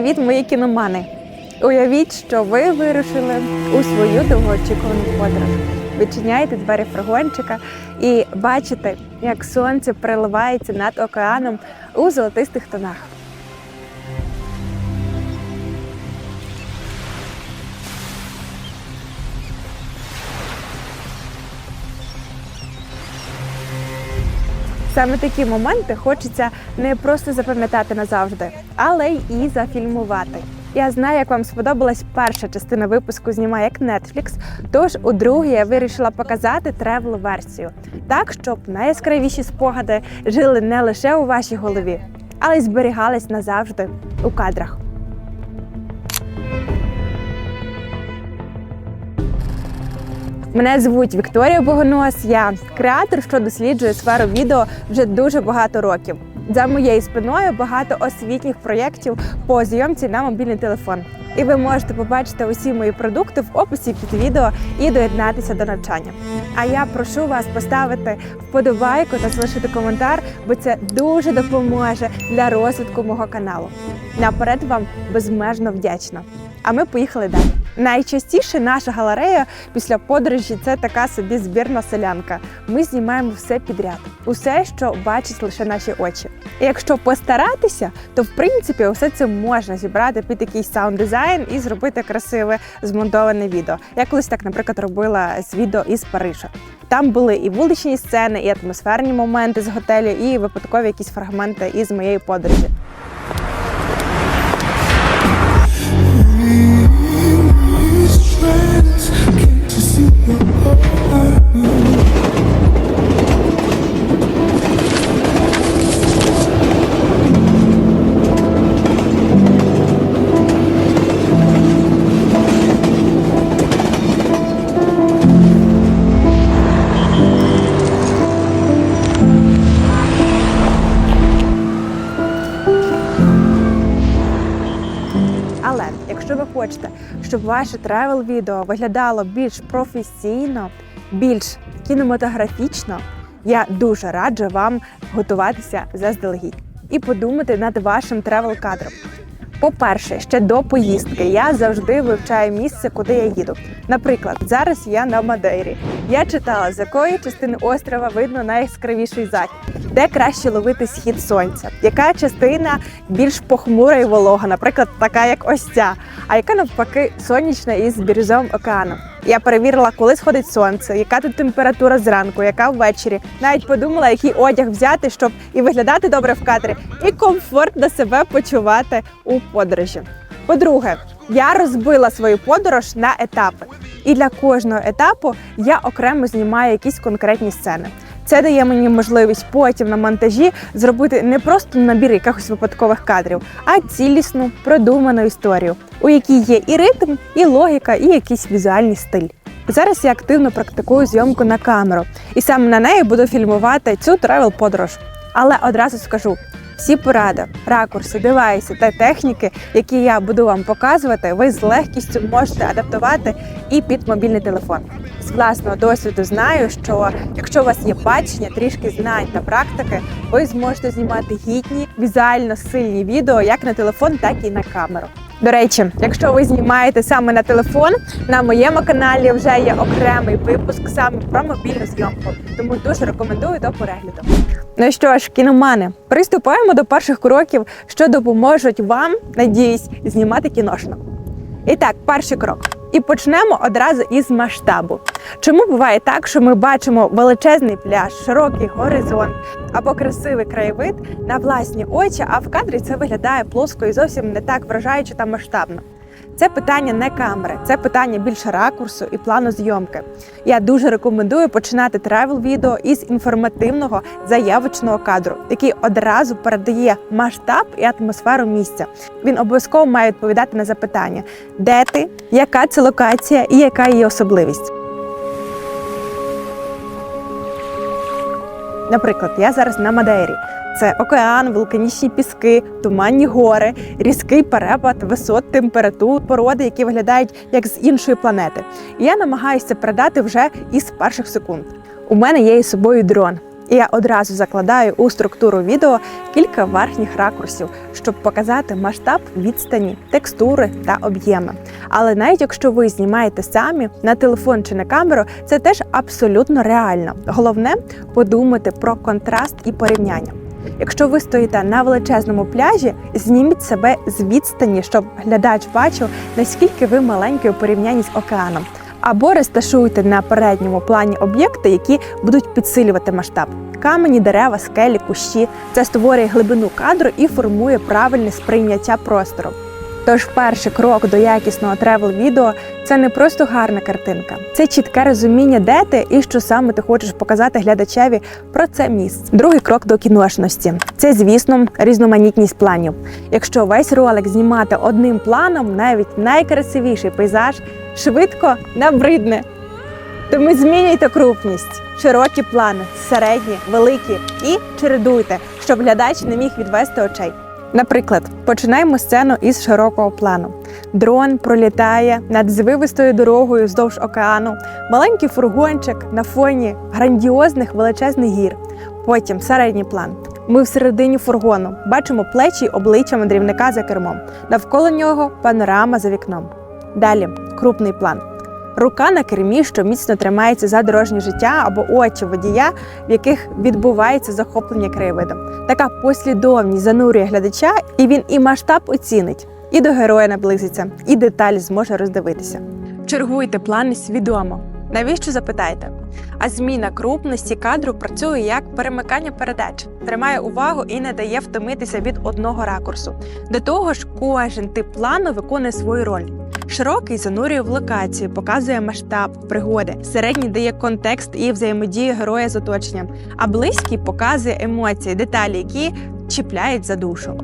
Привіт, мої кіномани! Уявіть, що ви вирушили у свою довгоочікувану подорож. Відчиняєте двері фургончика і бачите, як сонце приливається над океаном у золотистих тонах. Саме такі моменти хочеться не просто запам'ятати назавжди, але й зафільмувати. Я знаю, як вам сподобалась перша частина випуску знімає як Netflix, Тож у другій я вирішила показати тревел версію, так щоб найяскравіші спогади жили не лише у вашій голові, але й зберігались назавжди у кадрах. Мене звуть Вікторія Богонос. Я креатор, що досліджує сферу відео вже дуже багато років. За моєю спиною багато освітніх проєктів по зйомці на мобільний телефон. І ви можете побачити усі мої продукти в описі під відео і доєднатися до навчання. А я прошу вас поставити вподобайку та залишити коментар, бо це дуже допоможе для розвитку мого каналу. Наперед вам безмежно вдячна. А ми поїхали далі. Найчастіше наша галерея після подорожі це така собі збірна селянка. Ми знімаємо все підряд, усе, що бачать лише наші очі. І якщо постаратися, то в принципі усе це можна зібрати під якийсь саунд-дизайн і зробити красиве змонтоване відео. Я колись так, наприклад, робила з відео із Парижа. Там були і вуличні сцени, і атмосферні моменти з готелю, і випадкові якісь фрагменти із моєї подорожі. Якщо ви хочете, щоб ваше тревел відео виглядало більш професійно, більш кінематографічно, я дуже раджу вам готуватися заздалегідь і подумати над вашим тревел кадром. По-перше, ще до поїздки я завжди вивчаю місце, куди я їду. Наприклад, зараз я на Мадейрі. Я читала, з якої частини острова видно найяскравіший захід, де краще ловити схід сонця, яка частина більш похмура і волога, наприклад, така як ось ця, а яка навпаки сонячна із бірюзовим океаном. Я перевірила, коли сходить сонце, яка тут температура зранку, яка ввечері. Навіть подумала, який одяг взяти, щоб і виглядати добре в кадрі, і комфортно себе почувати у подорожі. По-друге, я розбила свою подорож на етапи, і для кожного етапу я окремо знімаю якісь конкретні сцени. Це дає мені можливість потім на монтажі зробити не просто набір якихось випадкових кадрів, а цілісну продуману історію, у якій є і ритм, і логіка, і якийсь візуальний стиль. Зараз я активно практикую зйомку на камеру, і саме на неї буду фільмувати цю тревел подорож. Але одразу скажу: всі поради, ракурси, девайси та техніки, які я буду вам показувати, ви з легкістю можете адаптувати і під мобільний телефон. З власного досвіду знаю, що якщо у вас є бачення, трішки знань та практики, ви зможете знімати гідні, візуально сильні відео як на телефон, так і на камеру. До речі, якщо ви знімаєте саме на телефон, на моєму каналі вже є окремий випуск саме про мобільну зйомку. Тому дуже рекомендую до перегляду. Ну що ж, кіномани, приступаємо до перших кроків, що допоможуть вам, надіюсь, знімати кіношно. І так, перший крок. І почнемо одразу із масштабу. Чому буває так, що ми бачимо величезний пляж, широкий горизонт або красивий краєвид на власні очі, а в кадрі це виглядає плоско і зовсім не так вражаюче та масштабно? Це питання не камери, це питання більше ракурсу і плану зйомки. Я дуже рекомендую починати тревел відео із інформативного заявочного кадру, який одразу передає масштаб і атмосферу місця. Він обов'язково має відповідати на запитання, де ти, яка це локація і яка її особливість. Наприклад, я зараз на Мадейрі. Це океан, вулканічні піски, туманні гори, різкий перепад висот, температур, породи, які виглядають як з іншої планети. І я намагаюся передати вже із перших секунд. У мене є із собою дрон. І я одразу закладаю у структуру відео кілька верхніх ракурсів, щоб показати масштаб відстані, текстури та об'єми. Але навіть якщо ви знімаєте самі на телефон чи на камеру, це теж абсолютно реально. Головне подумати про контраст і порівняння. Якщо ви стоїте на величезному пляжі, зніміть себе з відстані, щоб глядач бачив, наскільки ви маленький у порівнянні з океаном. Або розташуйте на передньому плані об'єкти, які будуть підсилювати масштаб. Камені, дерева, скелі, кущі. Це створює глибину кадру і формує правильне сприйняття простору. Тож перший крок до якісного тревел-відео це не просто гарна картинка, це чітке розуміння, де ти і що саме ти хочеш показати глядачеві про це місце. Другий крок до кіношності це, звісно, різноманітність планів. Якщо весь ролик знімати одним планом, навіть найкрасивіший пейзаж швидко набридне. Тому змінюйте крупність, широкі плани, середні, великі і чередуйте, щоб глядач не міг відвести очей. Наприклад, починаємо сцену із широкого плану. Дрон пролітає над звивистою дорогою вздовж океану, маленький фургончик на фоні грандіозних величезних гір. Потім середній план. Ми всередині фургону бачимо плечі й обличчя мандрівника за кермом. Навколо нього панорама за вікном. Далі крупний план. Рука на кермі, що міцно тримається за дорожнє життя або очі водія, в яких відбувається захоплення краєвидом. Така послідовність занурює глядача, і він і масштаб оцінить, і до героя наблизиться, і деталі зможе роздивитися. Чергуйте плани свідомо. Навіщо запитаєте? А зміна крупності кадру працює як перемикання передач, тримає увагу і не дає втомитися від одного ракурсу. До того ж, кожен тип плану виконує свою роль. Широкий занурює в локацію, показує масштаб пригоди. Середній дає контекст і взаємодію героя з оточенням, а близький показує емоції, деталі, які чіпляють за душу.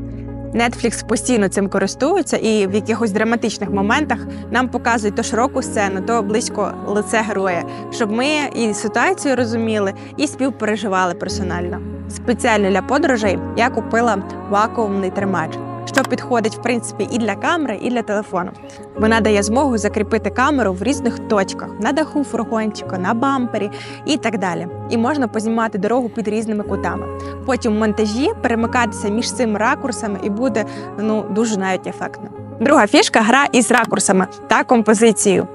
Netflix постійно цим користується, і в якихось драматичних моментах нам показують то широку сцену, то близько лице героя, щоб ми і ситуацію розуміли, і співпереживали персонально. Спеціально для подорожей я купила вакуумний тримач, що підходить в принципі і для камери, і для телефону. Вона дає змогу закріпити камеру в різних точках на даху фургончика, на бампері і так далі. І можна познімати дорогу під різними кутами. Потім в монтажі перемикатися між цими ракурсами і буде ну дуже навіть ефектно. Друга фішка гра із ракурсами та композицією.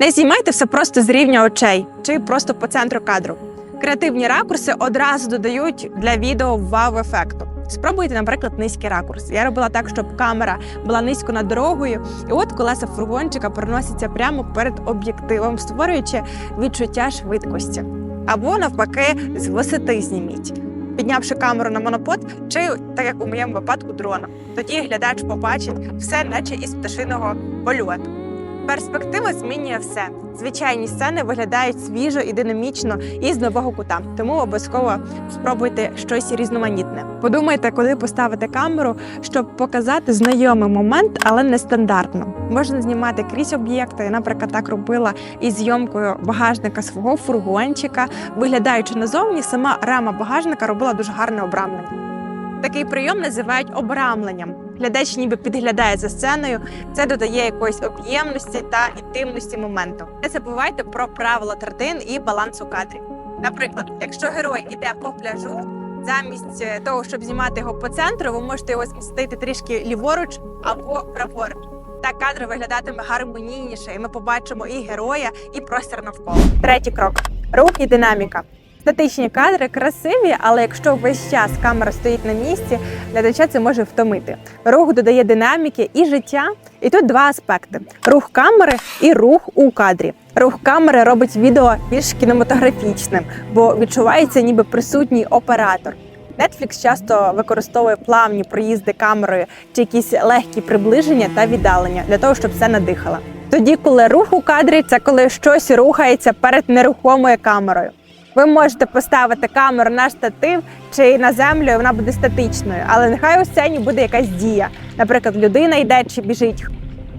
Не знімайте все просто з рівня очей чи просто по центру кадру. Креативні ракурси одразу додають для відео вау-ефекту. Спробуйте, наприклад, низький ракурс. Я робила так, щоб камера була низько над дорогою, і от колеса фургончика проносяться прямо перед об'єктивом, створюючи відчуття швидкості. Або навпаки, з висоти зніміть, піднявши камеру на монопод, чи так як у моєму випадку дрона. Тоді глядач побачить все, наче із пташиного польоту. Перспектива змінює все. Звичайні сцени виглядають свіжо і динамічно і з нового кута. Тому обов'язково спробуйте щось різноманітне. Подумайте, куди поставити камеру, щоб показати знайомий момент, але нестандартно. Можна знімати крізь об'єкти. Я, Наприклад, так робила із зйомкою багажника свого фургончика. Виглядаючи назовні, сама рама багажника робила дуже гарне обрамлення. Такий прийом називають обрамленням. Глядач ніби підглядає за сценою. Це додає якоїсь об'ємності та інтимності моменту. Не забувайте про правила третин і баланс у кадрі. Наприклад, якщо герой іде по пляжу, замість е, того, щоб знімати його по центру, ви можете його змістити трішки ліворуч або праворуч. Так кадр виглядатиме гармонійніше, і ми побачимо і героя, і простір навколо. Третій крок рух і динаміка. Статичні кадри красиві, але якщо весь час камера стоїть на місці, глядача це може втомити. Рух додає динаміки і життя. І тут два аспекти: рух камери і рух у кадрі. Рух камери робить відео більш кінематографічним, бо відчувається, ніби присутній оператор. Netflix часто використовує плавні проїзди камерою чи якісь легкі приближення та віддалення для того, щоб все надихало. Тоді, коли рух у кадрі, це коли щось рухається перед нерухомою камерою. Ви можете поставити камеру на штатив чи на землю, і вона буде статичною, але нехай у сцені буде якась дія. Наприклад, людина йде чи біжить,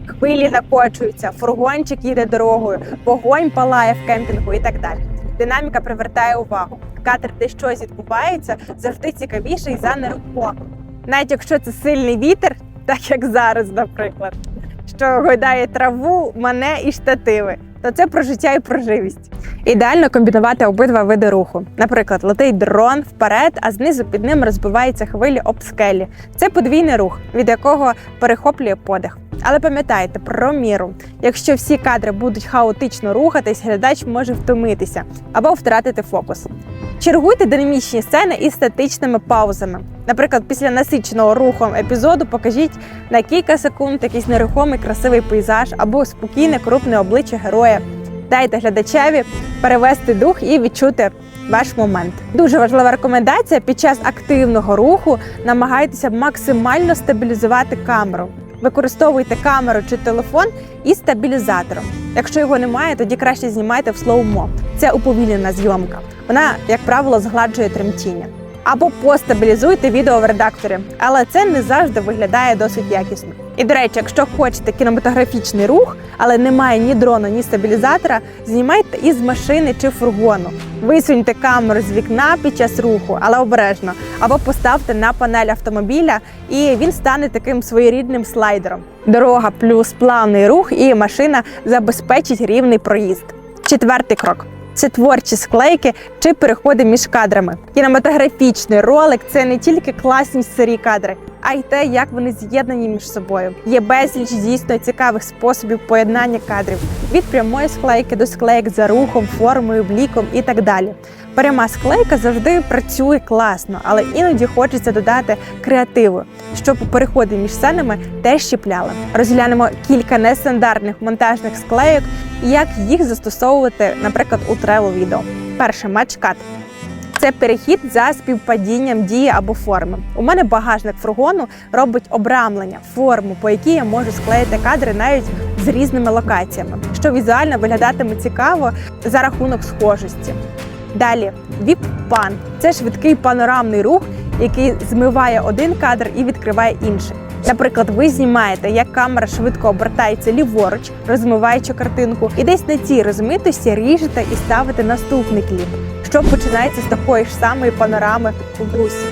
хвилі накочуються, фургончик їде дорогою, вогонь палає в кемпінгу і так далі. Динаміка привертає увагу. Кадр, де щось відбувається, завжди цікавіший за нерухомим. Навіть якщо це сильний вітер, так як зараз, наприклад, що гойдає траву, мене і штативи, то це про життя і про живість. Ідеально комбінувати обидва види руху. Наприклад, летить дрон вперед, а знизу під ним розбиваються хвилі об скелі. Це подвійний рух, від якого перехоплює подих. Але пам'ятайте про міру. Якщо всі кадри будуть хаотично рухатись, глядач може втомитися або втратити фокус. Чергуйте динамічні сцени із статичними паузами. Наприклад, після насиченого рухом епізоду покажіть на кілька секунд якийсь нерухомий красивий пейзаж або спокійне крупне обличчя героя. Дайте глядачеві перевести дух і відчути ваш момент. Дуже важлива рекомендація під час активного руху намагайтеся максимально стабілізувати камеру. Використовуйте камеру чи телефон із стабілізатором. Якщо його немає, тоді краще знімайте в слоумо. Це уповільнена зйомка. Вона, як правило, згладжує тремтіння. Або постабілізуйте відео в редакторі, але це не завжди виглядає досить якісно. І до речі, якщо хочете кінематографічний рух, але немає ні дрона, ні стабілізатора, знімайте із машини чи фургону. Висуньте камеру з вікна під час руху, але обережно, або поставте на панель автомобіля, і він стане таким своєрідним слайдером. Дорога плюс плавний рух, і машина забезпечить рівний проїзд. Четвертий крок. Це творчі склейки чи переходи між кадрами. Кінематографічний ролик це не тільки класні сирі кадри, а й те, як вони з'єднані між собою. Є безліч дійсно цікавих способів поєднання кадрів від прямої склейки до склейок за рухом, формою, бліком і так далі. Пряма склейка завжди працює класно, але іноді хочеться додати креативу, щоб переходи між сценами теж щепляли. Розглянемо кілька нестандартних монтажних склейок і як їх застосовувати, наприклад, у тревел відео. Перше матчкат. Це перехід за співпадінням дії або форми. У мене багажник фургону робить обрамлення, форму, по якій я можу склеїти кадри навіть з різними локаціями, що візуально виглядатиме цікаво за рахунок схожості. Далі віп-пан це швидкий панорамний рух, який змиває один кадр і відкриває інший. Наприклад, ви знімаєте, як камера швидко обертається ліворуч, розмиваючи картинку, і десь на цій розмитості ріжете і ставите наступний кліп, що починається з такої ж самої панорами у брусі.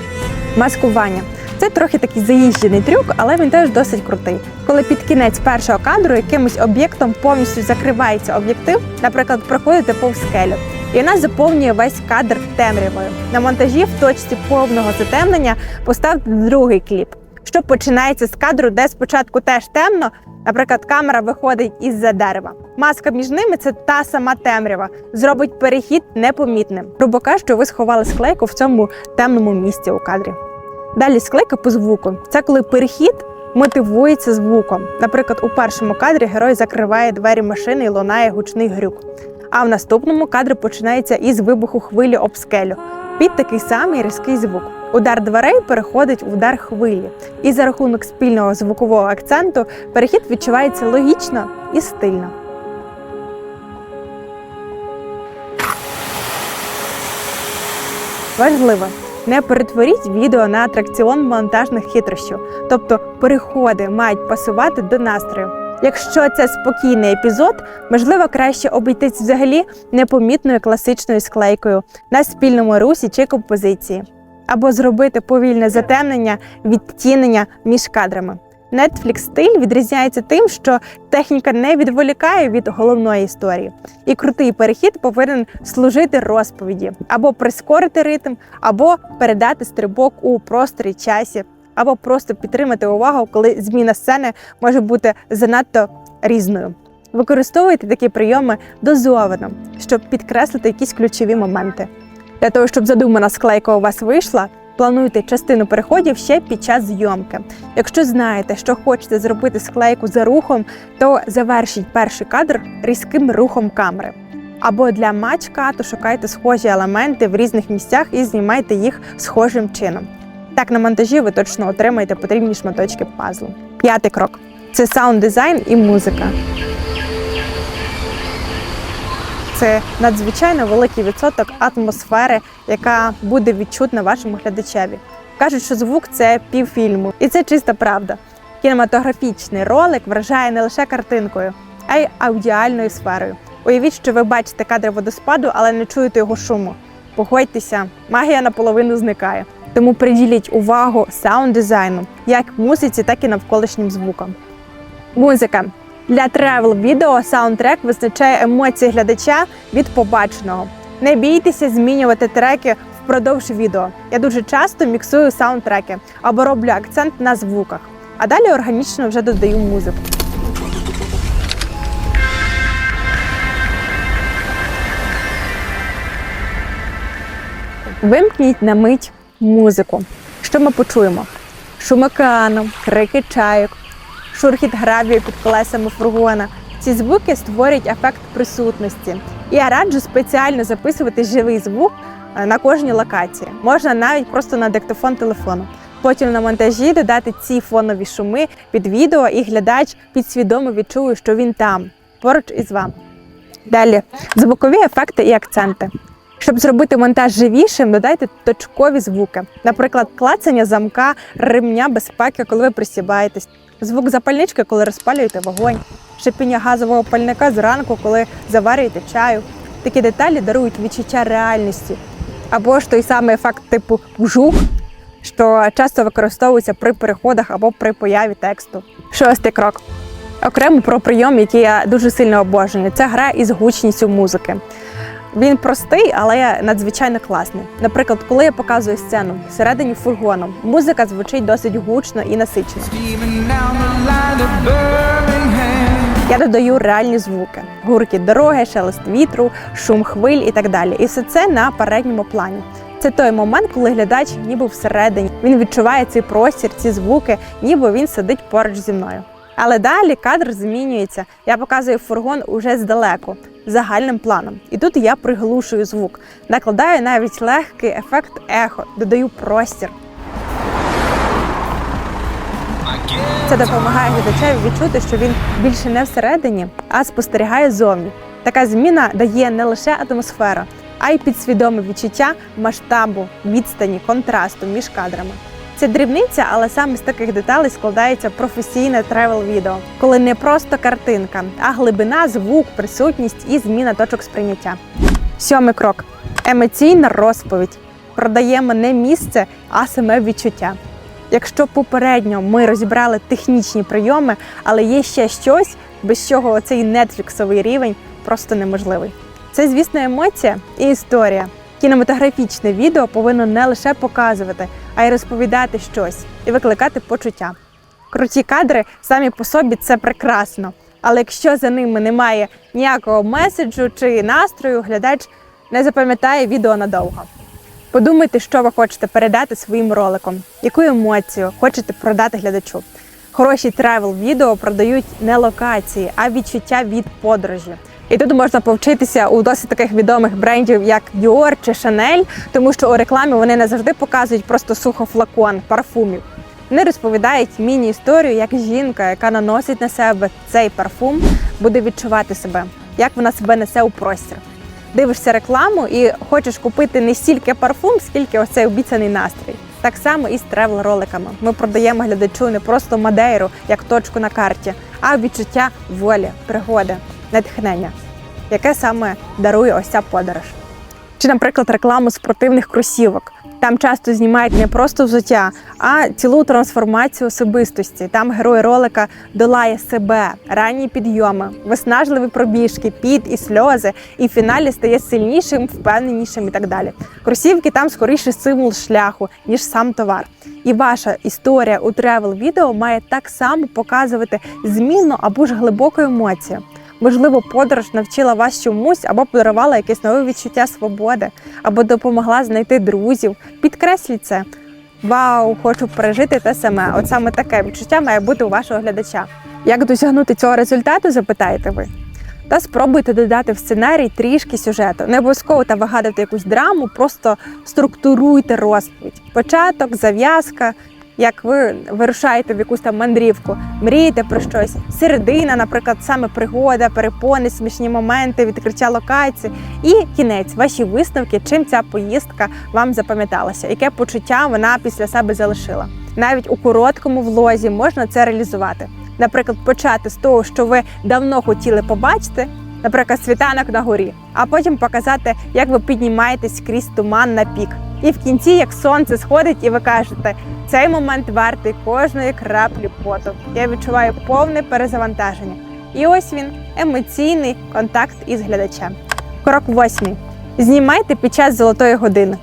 Маскування. Це трохи такий заїжджений трюк, але він теж досить крутий. Коли під кінець першого кадру якимось об'єктом повністю закривається об'єктив, наприклад, проходите повз скелю, і вона заповнює весь кадр темрявою. На монтажі в точці повного затемнення поставте другий кліп, що починається з кадру, де спочатку теж темно. Наприклад, камера виходить із-за дерева. Маска між ними це та сама темрява, зробить перехід непомітним. Грубо кажучи, ви сховали склейку в цьому темному місці у кадрі. Далі склейка по звуку. Це коли перехід мотивується звуком. Наприклад, у першому кадрі герой закриває двері машини і лунає гучний грюк. А в наступному кадр починається із вибуху хвилі об скелю. Під такий самий різкий звук. Удар дверей переходить у удар хвилі, і за рахунок спільного звукового акценту перехід відчувається логічно і стильно. Важливо, не перетворіть відео на атракціон монтажних хитрощів, тобто переходи мають пасувати до настрою. Якщо це спокійний епізод, можливо, краще обійтись взагалі непомітною класичною склейкою на спільному русі чи композиції, або зробити повільне затемнення, відтінення між кадрами. Netflix стиль відрізняється тим, що техніка не відволікає від головної історії, і крутий перехід повинен служити розповіді. Або прискорити ритм, або передати стрибок у просторі часі, або просто підтримати увагу, коли зміна сцени може бути занадто різною. Використовуйте такі прийоми дозовано, щоб підкреслити якісь ключові моменти. Для того, щоб задумана склейка у вас вийшла, плануйте частину переходів ще під час зйомки. Якщо знаєте, що хочете зробити склейку за рухом, то завершіть перший кадр різким рухом камери. Або для матчкату шукайте схожі елементи в різних місцях і знімайте їх схожим чином. Так на монтажі ви точно отримаєте потрібні шматочки пазлу. П'ятий крок це саунд дизайн і музика. Це надзвичайно великий відсоток атмосфери, яка буде відчутна вашому глядачеві. Кажуть, що звук це півфільму, і це чиста правда. Кінематографічний ролик вражає не лише картинкою, а й аудіальною сферою. Уявіть, що ви бачите кадри водоспаду, але не чуєте його шуму. Погодьтеся, магія наполовину зникає. Тому приділіть увагу саунд дизайну, як музиці, так і навколишнім звукам. Музика. Для тревел відео саундтрек визначає емоції глядача від побаченого. Не бійтеся змінювати треки впродовж відео. Я дуже часто міксую саундтреки або роблю акцент на звуках, а далі органічно вже додаю музику. Вимкніть на мить музику. Що ми почуємо? Шум океану, крики чайок, шурхіт гравію під колесами фургона. Ці звуки створюють ефект присутності. І я раджу спеціально записувати живий звук е, на кожній локації. Можна навіть просто на диктофон телефону. Потім на монтажі додати ці фонові шуми під відео, і глядач підсвідомо відчує, що він там, поруч із вами. Далі звукові ефекти і акценти. Щоб зробити монтаж живішим, додайте точкові звуки, наприклад, клацання замка, ремня безпеки, коли ви присібаєтесь, звук запальнички, коли розпалюєте вогонь, шипіння газового пальника зранку, коли заварюєте чаю. Такі деталі дарують відчуття реальності. Або ж той самий ефект типу вжух, що часто використовується при переходах або при появі тексту. Шостий крок. Окремо про прийом, який я дуже сильно обожнюю. Це гра із гучністю музики. Він простий, але надзвичайно класний. Наприклад, коли я показую сцену всередині фургону, музика звучить досить гучно і насичено. Я додаю реальні звуки: гуркіт дороги, шелест вітру, шум хвиль і так далі. І все це на передньому плані. Це той момент, коли глядач ніби всередині. Він відчуває цей простір, ці звуки, ніби він сидить поруч зі мною. Але далі кадр змінюється. Я показую фургон уже здалеку, загальним планом. І тут я приглушую звук, накладаю навіть легкий ефект ехо, додаю простір. Це допомагає глядачеві відчути, що він більше не всередині, а спостерігає зовні. Така зміна дає не лише атмосфера, а й підсвідоме відчуття масштабу, відстані, контрасту між кадрами. Це дрібниця, але саме з таких деталей складається професійне тревел відео, коли не просто картинка, а глибина, звук, присутність і зміна точок сприйняття. Сьомий крок емоційна розповідь. Продаємо не місце, а саме відчуття. Якщо попередньо ми розібрали технічні прийоми, але є ще щось, без чого цей нетфліксовий рівень просто неможливий. Це, звісно, емоція і історія. Кінематографічне відео повинно не лише показувати, а й розповідати щось і викликати почуття. Круті кадри самі по собі це прекрасно. Але якщо за ними немає ніякого меседжу чи настрою, глядач не запам'ятає відео надовго. Подумайте, що ви хочете передати своїм роликом, яку емоцію хочете продати глядачу. Хороші тревел відео продають не локації, а відчуття від подорожі. І тут можна повчитися у досить таких відомих брендів, як Dior чи Chanel, тому що у рекламі вони не завжди показують просто сухо флакон парфумів. Вони розповідають міні-історію, як жінка, яка наносить на себе цей парфум, буде відчувати себе, як вона себе несе у простір. Дивишся рекламу і хочеш купити не стільки парфум, скільки ось цей обіцяний настрій. Так само і з тревел-роликами. Ми продаємо глядачу не просто мадейру як точку на карті, а відчуття волі, пригоди, натхнення, яке саме дарує ось ця подорож. Чи, наприклад, рекламу спортивних кросівок. Там часто знімають не просто взуття, а цілу трансформацію особистості. Там герой ролика долає себе, ранні підйоми, виснажливі пробіжки, піт і сльози, і в фіналі стає сильнішим, впевненішим і так далі. Кросівки там скоріше символ шляху, ніж сам товар. І ваша історія у тревел відео має так само показувати змінну або ж глибоку емоцію. Можливо, подорож навчила вас чомусь або подарувала якесь нове відчуття свободи, або допомогла знайти друзів. Підкресліть це. Вау, хочу пережити те саме. От саме таке відчуття має бути у вашого глядача. Як досягнути цього результату, запитаєте ви? Та спробуйте додати в сценарій трішки сюжету. Не обов'язково та вигадувати якусь драму, просто структуруйте розповідь. Початок, зав'язка, як ви вирушаєте в якусь там мандрівку, мрієте про щось. Середина, наприклад, саме пригода, перепони, смішні моменти, відкриття локації. І кінець, ваші висновки, чим ця поїздка вам запам'яталася, яке почуття вона після себе залишила. Навіть у короткому влозі можна це реалізувати. Наприклад, почати з того, що ви давно хотіли побачити, наприклад, світанок на горі, а потім показати, як ви піднімаєтесь крізь туман на пік. І в кінці, як сонце сходить, і ви кажете, цей момент вартий кожної краплі поту. Я відчуваю повне перезавантаження. І ось він емоційний контакт із глядачем. Крок восьмий. Знімайте під час золотої години.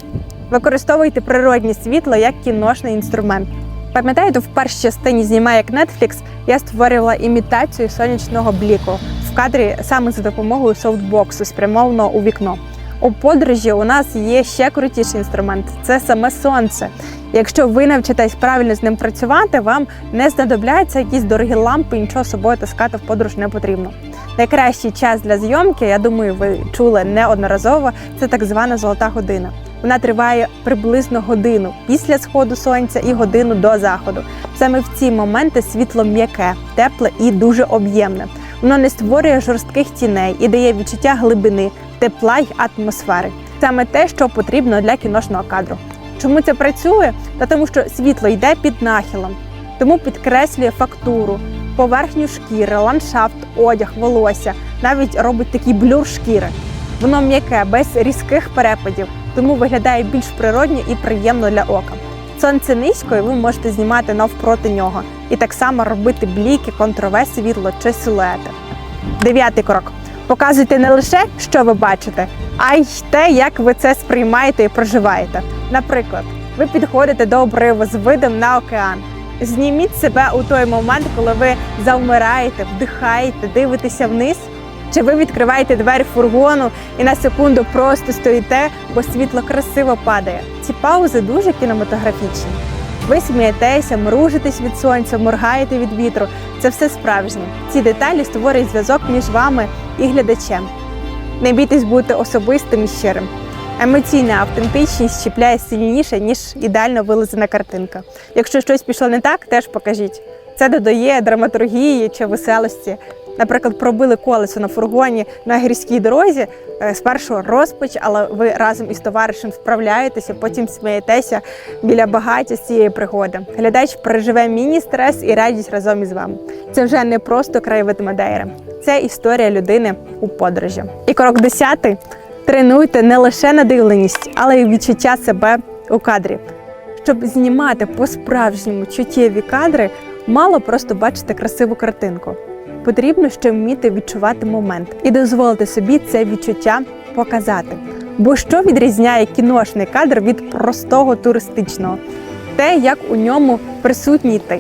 Використовуйте природнє світло як кіношний інструмент. Пам'ятаєте, в першій частині знімає як Netflix, я створювала імітацію сонячного бліку в кадрі саме за допомогою софтбоксу, спрямованого у вікно. У подорожі у нас є ще крутіший інструмент це саме сонце. Якщо ви навчитесь правильно з ним працювати, вам не знадобляться якісь дорогі лампи, нічого з собою таскати в подорож не потрібно. Найкращий час для зйомки, я думаю, ви чули неодноразово. Це так звана золота година. Вона триває приблизно годину після сходу сонця і годину до заходу. Саме в ці моменти світло м'яке, тепле і дуже об'ємне. Воно не створює жорстких тіней і дає відчуття глибини, тепла й атмосфери. Саме те, що потрібно для кіношного кадру. Чому це працює? Та тому, що світло йде під нахилом, тому підкреслює фактуру, поверхню шкіри, ландшафт, одяг, волосся, навіть робить такий блюр шкіри. Воно м'яке, без різких перепадів, тому виглядає більш природньо і приємно для ока. Сонце низько, і ви можете знімати навпроти нього, і так само робити бліки, контрове світло чи силуети. Дев'ятий крок. Показуйте не лише, що ви бачите, а й те, як ви це сприймаєте і проживаєте. Наприклад, ви підходите до обриву з видом на океан. Зніміть себе у той момент, коли ви завмираєте, вдихаєте, дивитеся вниз. Чи ви відкриваєте двері фургону і на секунду просто стоїте, бо світло красиво падає. Ці паузи дуже кінематографічні. Ви смієтеся, мружитесь від сонця, моргаєте від вітру. Це все справжнє. Ці деталі створюють зв'язок між вами і глядачем. Не бійтесь бути особистим і щирим. Емоційна автентичність чіпляє сильніше, ніж ідеально вилизана картинка. Якщо щось пішло не так, теж покажіть. Це додає драматургії чи веселості. Наприклад, пробили колесо на фургоні на гірській дорозі. Е, Спершу розпач, але ви разом із товаришем справляєтеся, потім смієтеся біля багаття з цієї пригоди. Глядач переживе міні-стрес і радість разом із вами. Це вже не просто краєвид Мадейри, це історія людини у подорожі. І крок десятий тренуйте не лише надивленість, але й відчуття себе у кадрі. Щоб знімати по-справжньому чуттєві кадри, мало просто бачити красиву картинку. Потрібно ще вміти відчувати момент і дозволити собі це відчуття показати. Бо що відрізняє кіношний кадр від простого туристичного? Те, як у ньому присутній ти,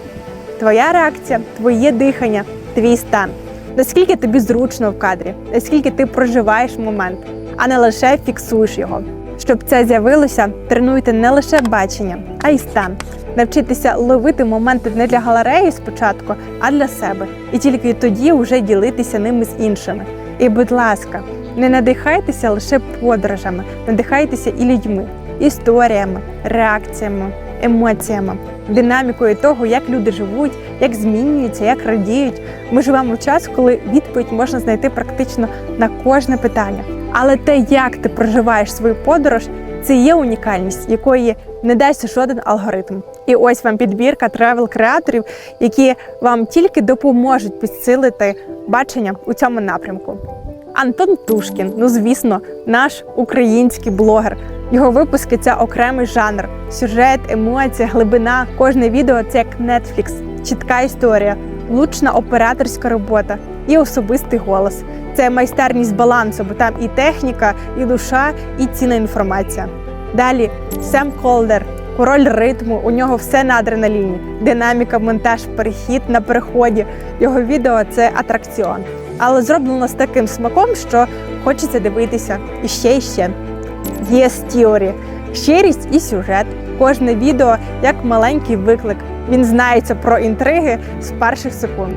твоя реакція, твоє дихання, твій стан. Наскільки тобі зручно в кадрі, наскільки ти проживаєш момент, а не лише фіксуєш його. Щоб це з'явилося, тренуйте не лише бачення, а й стан. Навчитися ловити моменти не для галереї спочатку, а для себе. І тільки тоді вже ділитися ними з іншими. І, будь ласка, не надихайтеся лише подорожами, надихайтеся і людьми, історіями, реакціями, емоціями, динамікою того, як люди живуть, як змінюються, як радіють. Ми живемо в час, коли відповідь можна знайти практично на кожне питання. Але те, як ти проживаєш свою подорож, це є унікальність, якої не дасть жоден алгоритм. І ось вам підбірка тревел-креаторів, які вам тільки допоможуть підсилити бачення у цьому напрямку. Антон Тушкін, ну звісно, наш український блогер. Його випуски це окремий жанр, сюжет, емоція, глибина. Кожне відео це як Netflix, чітка історія, влучна операторська робота і особистий голос. Це майстерність балансу, бо там і техніка, і душа, і цінна інформація. Далі Сем Колдер, король ритму. У нього все на адреналіні. Динаміка, монтаж, перехід на переході. Його відео це атракціон. Але зроблено з таким смаком, що хочеться дивитися іще і ще. Є Theory. щирість і сюжет. Кожне відео як маленький виклик. Він знається про інтриги з перших секунд.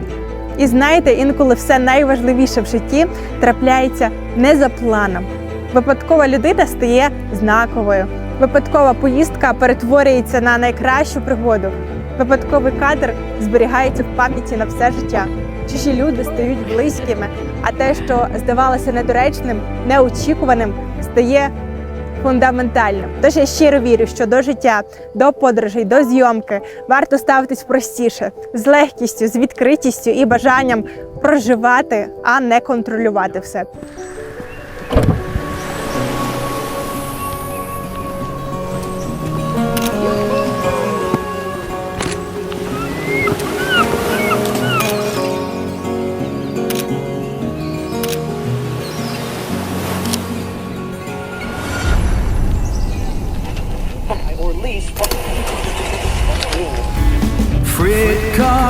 І знаєте, інколи все найважливіше в житті трапляється не за планом. Випадкова людина стає знаковою. Випадкова поїздка перетворюється на найкращу пригоду. Випадковий кадр зберігається в пам'яті на все життя. Чужі люди стають близькими, а те, що здавалося недоречним, неочікуваним, стає фундаментальним. Тож я щиро вірю, що до життя, до подорожей, до зйомки варто ставитись простіше, з легкістю, з відкритістю і бажанням проживати, а не контролювати все. Car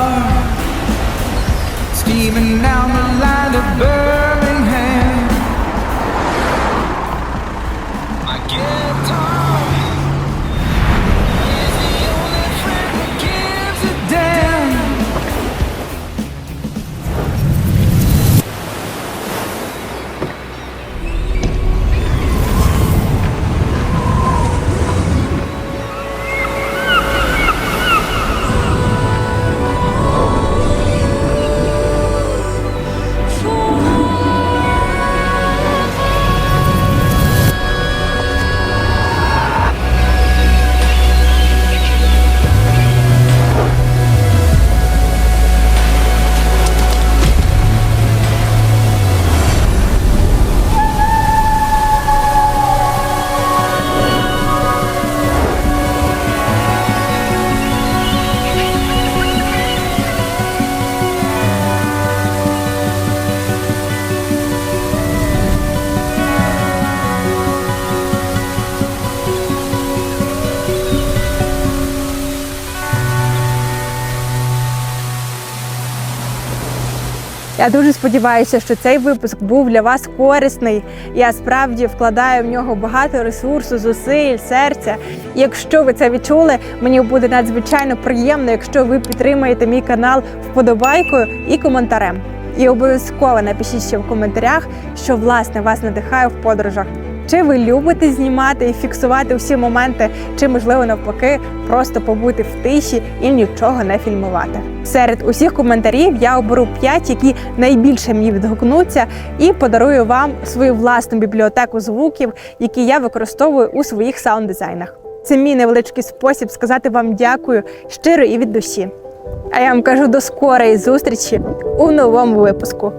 Я дуже сподіваюся, що цей випуск був для вас корисний. Я справді вкладаю в нього багато ресурсу, зусиль, серця. Якщо ви це відчули, мені буде надзвичайно приємно, якщо ви підтримаєте мій канал вподобайкою і коментарем. І обов'язково напишіть ще в коментарях, що власне вас надихає в подорожах. Чи ви любите знімати і фіксувати всі моменти, чи можливо навпаки просто побути в тиші і нічого не фільмувати? Серед усіх коментарів я оберу 5, які найбільше мені відгукнуться, і подарую вам свою власну бібліотеку звуків, які я використовую у своїх саунд-дизайнах. Це мій невеличкий спосіб сказати вам дякую щиро і від душі. А я вам кажу до скорої зустрічі у новому випуску.